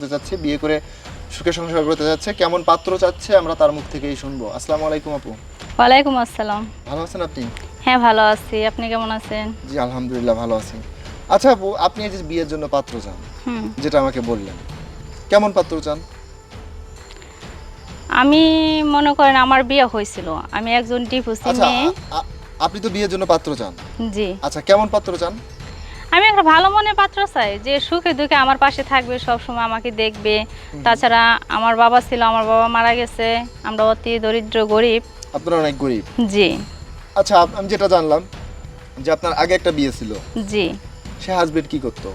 করতে যাচ্ছে বিয়ে করে সুখে সংসার করতে যাচ্ছে কেমন পাত্র চাচ্ছে আমরা তার মুখ থেকেই শুনব। আসসালামু আলাইকুম আপু। ওয়ালাইকুম আসসালাম। ভালো আছেন আপনি? হ্যাঁ ভালো আছি। আপনি কেমন আছেন? জি আলহামদুলিল্লাহ ভালো আছি। আচ্ছা আপু আপনি এই যে বিয়ের জন্য পাত্র চান হুম। যেটা আমাকে বললেন কেমন পাত্র চান? আমি মনে করেন আমার বিয়ে হয়েছিল। আমি একজন ডিভোর্সি আচ্ছা মেয়ে। আপনি তো বিয়ের জন্য পাত্র চান। জি। আচ্ছা কেমন পাত্র চান? আমি একটা ভালো মনের পাত্র চাই যে সুখে দুঃখে আমার পাশে থাকবে সব সময় আমাকে দেখবে। তাছাড়া আমার বাবা ছিল আমার বাবা মারা গেছে। আমরা অতি দরিদ্র গরিব। আপনারা অনেক গরিব। জি। আচ্ছা আমি যেটা জানলাম যে আপনার আগে একটা বিয়ে ছিল। জি। সে হাজবেন্ড কি করতো?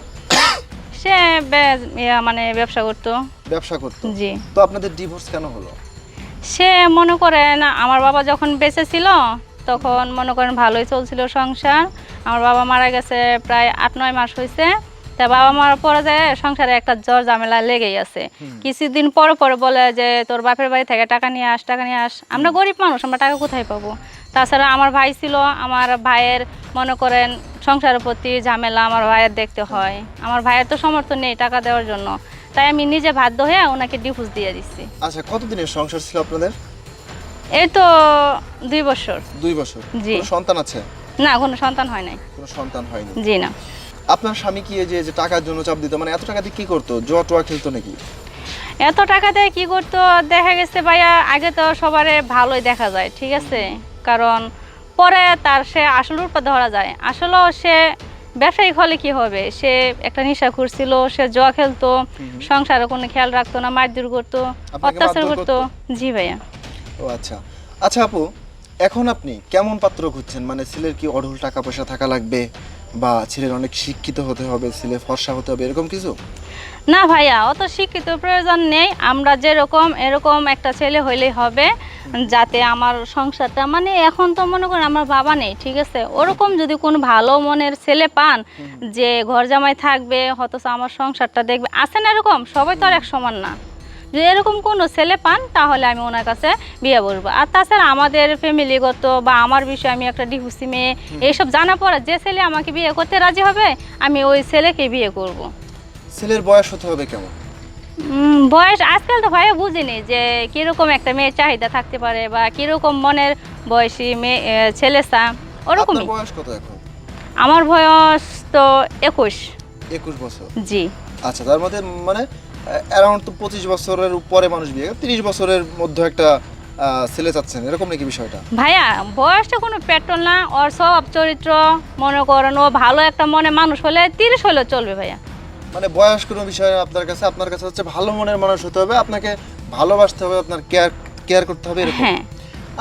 সে মানে ব্যবসা করতো। ব্যবসা করতো। জি। তো আপনাদের ডিভোর্স কেন হলো? সে মনে করেন আমার বাবা যখন বেঁচে ছিল তখন মনে করেন ভালোই চলছিল সংসার। আমার বাবা মারা গেছে প্রায় আট নয় মাস হয়েছে তা বাবা মারা পরে যায় সংসারে একটা জ্বর ঝামেলা লেগেই আছে। কিছুদিন পর পরে বলে যে তোর বাপের বাড়ি থেকে টাকা নিয়ে আস টাকা নিয়ে আস। আমরা গরিব মানুষ আমরা টাকা কোথায় পাবো? তাছাড়া আমার ভাই ছিল আমার ভাইয়ের মনে করেন সংসারের প্রতি ঝামেলা আমার ভাইয়ের দেখতে হয়। আমার ভাইয়ের তো সমর্থন নেই টাকা দেওয়ার জন্য। তাই আমি নিজে বাধ্য হয়ে ওনাকে ডিভোর্স দিয়ে দিচ্ছি আচ্ছা কতদিনের সংসার ছিল আপনাদের? এই তো দুই বছর। দুই বছর। জি। সন্তান আছে? না কোনো সন্তান হয় নাই। কোনো সন্তান হয়নি। জি না। আপনার স্বামী কি যে যে টাকার জন্য চাপ দিত মানে এত টাকা দিয়ে কি করতো? জুয়া খেলতো নাকি? এত টাকা দিয়ে কি করতো? দেখা গেছে ভাইয়া আগে তো সবারে ভালোই দেখা যায় ঠিক আছে? কারণ পরে তার সে আসল রূপটা ধরা যায়। আসলেও সে ব্যবসায়িক হলে কি হবে? সে একটা নেশা করছিল সে জুয়া খেলতো সংসারে কোনো খেয়াল রাখতো না মারধর করতো অত্যাচার করতো? জি ভাইয়া। ও আচ্ছা। আচ্ছা আপু এখন আপনি কেমন পাত্র খুঁজছেন? মানে ছেলের কি অঢল টাকা পয়সা থাকা লাগবে? বা ছেলের অনেক শিক্ষিত হতে হবে ছেলে ফর্সা হতে হবে এরকম কিছু? না ভাইয়া অত শিক্ষিত প্রয়োজন নেই। আমরা যেরকম এরকম একটা ছেলে হইলেই হবে যাতে আমার সংসারটা মানে এখন তো মনে করেন আমার বাবা নেই ঠিক আছে? ওরকম যদি কোনো ভালো মনের ছেলে পান যে ঘর জামাই থাকবে অথচ আমার সংসারটা দেখবে আছে না এরকম? সবাই তো আর এক সমান না। যদি এরকম কোনো ছেলে পান তাহলে আমি ওনার কাছে বিয়ে বলব। আর তাছাড়া আমাদের ফ্যামিলিগত বা আমার বিষয়ে আমি একটা ডিভোর্সি মেয়ে এইসব জানা পরে যে ছেলে আমাকে বিয়ে করতে রাজি হবে আমি ওই ছেলেকে বিয়ে করব। ছেলের বয়স হতে হবে কেমন? বয়স আজকাল তো ভাইয়া বুঝিনি যে কীরকম একটা মেয়ের চাহিদা থাকতে পারে বা কীরকম মনের বয়সী মেয়ে ছেলে চা ওরকমই। বয়স কত এখন? আমার বয়স তো একুশ। একুশ বছর। জি। আচ্ছা তার মধ্যে মানে অ্যারাউন্ড তো পঁচিশ বছরের উপরে মানুষ বিয়ে তিরিশ বছরের মধ্যে একটা ছেলে চাচ্ছেন এরকম নাকি বিষয়টা? ভাইয়া বয়সটা কোনো পেট্রোল না ওর স্বভাব চরিত্র মনে করেন ও ভালো একটা মনে মানুষ হলে তিরিশ হলে চলবে ভাইয়া। মানে বয়স কোনো বিষয় আপনার কাছে আপনার কাছে হচ্ছে ভালো মনের মানুষ হতে হবে আপনাকে ভালোবাসতে হবে আপনার কেয়ার কেয়ার করতে হবে এরকম। হ্যাঁ।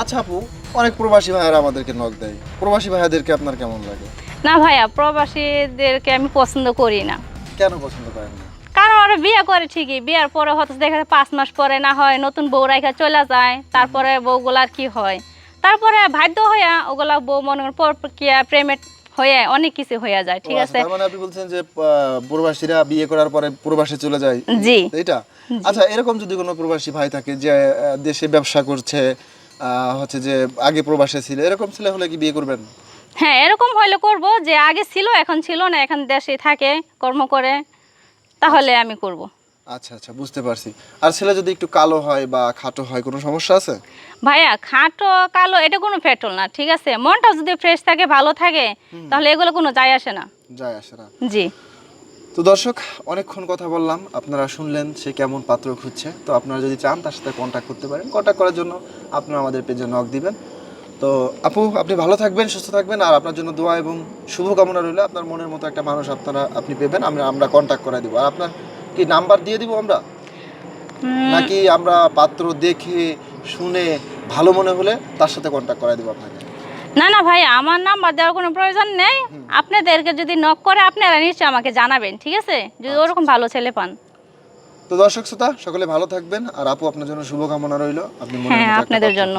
আচ্ছা আপু অনেক প্রবাসী ভাইয়ারা আমাদেরকে নক দেয়। প্রবাসী ভাইয়াদেরকে আপনার কেমন লাগে? না ভাইয়া প্রবাসীদেরকে আমি পছন্দ করি না। কেন পছন্দ করেন না? ওরা বিয়ে করে ঠিকই বিয়ের পরে হয়তো দেখা যায় পাঁচ মাস পরে না হয় নতুন বউ রেখা চলে যায় তারপরে বউগুলার কি হয়। তারপরে বাধ্য হইয়া ওগুলা বউ মনে প্রক্রিয়া প্রেমের হয়ে অনেক কিছু হয়ে যায় ঠিক আছে আচ্ছা, তার মানে আপনি বলছেন যে প্রবাসীরা বিয়ে করার পরে প্রবাসে চলে যায়। জি। এইটা? আচ্ছা এরকম যদি কোনো প্রবাসী ভাই থাকে যে দেশে ব্যবসা করছে হচ্ছে যে আগে প্রবাসে ছিল এরকম ছেলে হলে কি বিয়ে করবেন? হ্যাঁ এরকম হইলে করব যে আগে ছিল এখন ছিল না এখন দেশে থাকে কর্ম করে। তাহলে আমি করব। আচ্ছা আচ্ছা বুঝতে পারছি। আর ছেলে যদি একটু কালো হয় বা খাটো হয় কোনো সমস্যা আছে? ভাইয়া খাটো কালো এটা কোনো পেট্রোল না ঠিক আছে? মনটা যদি ফ্রেশ থাকে ভালো থাকে তাহলে এগুলো কোনো যায় আসে না। যায় আসে না। জি। তো দর্শক অনেকক্ষণ কথা বললাম আপনারা শুনলেন সে কেমন পাত্র খুঁজছে। তো আপনারা যদি চান তার সাথে কন্ট্যাক্ট করতে পারেন। কন্ট্যাক্ট করার জন্য আপনারা আমাদের পেজে নক দিবেন। তো আপু আপনি ভালো থাকবেন সুস্থ থাকবেন আর আপনার জন্য দোয়া এবং শুভকামনা রইলে। আপনার মনের মতো একটা মানুষ আপনারা আপনি পেবেন আমরা আমরা কন্ট্যাক্ট করে দিব। আর আপনার কি নাম্বার দিয়ে দিব আমরা? নাকি আমরা পাত্র দেখে শুনে ভালো মনে হলে তার সাথে কন্ট্যাক্ট করে দিব আপনাকে? না না ভাই আমার নাম্বার দেওয়ার কোনো প্রয়োজন নেই। আপনাদেরকে যদি নক করে আপনারা নিশ্চয়ই আমাকে জানাবেন ঠিক আছে? যদি ওরকম ভালো ছেলে পান। তো দর্শক শ্রোতা সকলে ভালো থাকবেন আর আপু আপনার জন্য শুভকামনা রইল। আপনি মনের হ্যাঁ, আপনাদের জন্য।